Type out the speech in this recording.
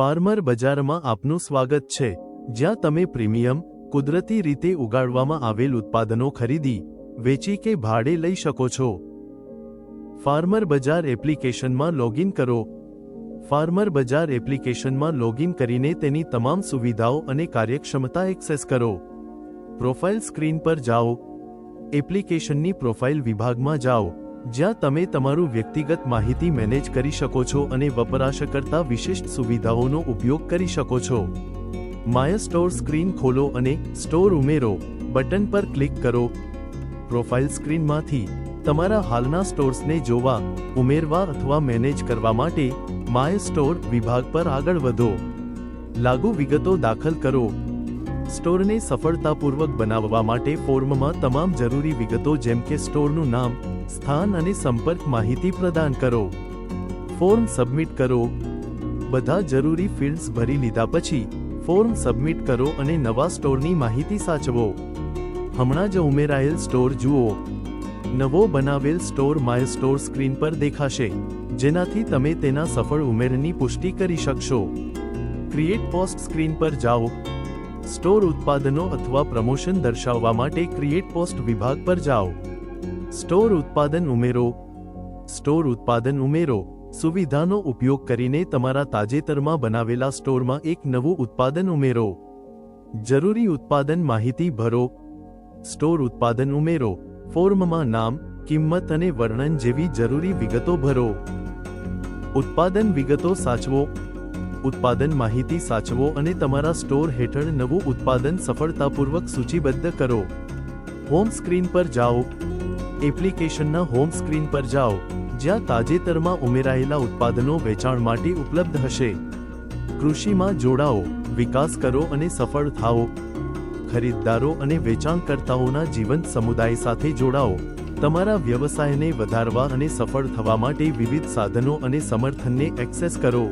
Farmer બજારમાં આપનું સ્વાગત છે. જ્યાં તમે પ્રીમિયમ, કુદરતી રીતે ઉગાડવામાં આવેલ ઉત્પાદનો ખરીદી, વેચી કે ભાડે લઈ શકો છો. ફાર્મર બજાર એપ્લિકેશનમાં લોગિન કરો. ફાર્મર બજાર એપ્લિકેશનમાં લોગિન કરીને તેની તમામ સુવિધાઓ અને કાર્યક્ષમતા એક્સેસ કરો. પ્રોફાઇલ સ્ક્રીન પર જાઓ. એપ્લિકેશનની પ્રોફાઇલ વિભાગમાં જાઓ. જ્યાં તમે તમારું વ્યક્તિગત માહિતી મેનેજ કરી શકો છો અને વપરાશકર્તા વિશિષ્ટ સુવિધાઓનો ઉપયોગ કરી શકો છો. માય સ્ટોર સ્ક્રીન ખોલો અને સ્ટોર ઉમેરો. બટન પર ક્લિક કરો. પ્રોફાઇલ સ્ક્રીનમાંથી તમારા હાલના સ્ટોર્સને જોવા, ઉમેરવા અથવા મેનેજ કરવા માટે માય સ્ટોર વિભાગ પર આગળ વધો. લાગુ વિગતો દાખલ કરો. સ્ટોરને સફળતાપૂર્વક બનાવવા માટે ફોર્મમાં તમામ જરૂરી વિગતો જેમ કે સ્ટોરનું નામ, સ્થાન અને સંપર્ક માહિતી પ્રદાન કરો. ફોર્મ સબમિટ કરો. બધા જરૂરી ફિલ્ડ્સ ભરી લીધા પછી, ફોર્મ સબમિટ કરો અને નવા સ્ટોરની માહિતી સાચવો. હમણાં જ ઉમેરાયેલ સ્ટોર જુઓ. નવો બનાવેલ સ્ટોર માય સ્ટોર સ્ક્રીન પર દેખાશે, જેનાથી તમે તેના સફળ ઉમેરની પુષ્ટિ કરી શકશો. ક્રિએટ પોસ્ટ સ્ક્રીન પર જાઓ. સ્ટોર ઉત્પાદનો અથવા પ્રમોશન દર્શાવવા માટે ક્રિએટ પોસ્ટ વિભાગ પર જાઓ. સ્ટોર ઉત્પાદન ઉમેરો. સ્ટોર ઉત્પાદન ઉમેરો. સુવિધાનો ઉપયોગ કરીને તમારા તાજેતરમાં બનાવેલા સ્ટોરમાં એક નવું ઉત્પાદન ઉમેરો. જરૂરી ઉત્પાદન માહિતી ભરો. સ્ટોર ઉત્પાદન ઉમેરો. ફોર્મમાં નામ, કિંમત અને વર્ણન જેવી જરૂરી વિગતો ભરો. ઉત્પાદન વિગતો સાચવો. ઉત્પાદન માહિતી સાચવો અને તમારા સ્ટોર હેઠળ નવું ઉત્પાદન સફળતાપૂર્વક સૂચિબદ્ધ કરો. હોમ સ્ક્રીન પર જાઓ. એપ્લિકેશનના હોમ સ્ક્રીન પર જાઓ, જ્યાં તાજેતરમાં ઉમેરાયેલા ઉત્પાદનો વેચાણ માટે ઉપલબ્ધ હશે. કૃષિમાં જોડાઓ, વિકાસ કરો અને સફળ થાઓ. ખરીદદારો અને વેચાણકર્તાઓના જીવંત સમુદાય સાથે જોડાઓ. તમારા વ્યવસાયને વધારવા અને સફળ થવા માટે વિવિધ સાધનો અને સમર્થનને એક્સેસ કરો.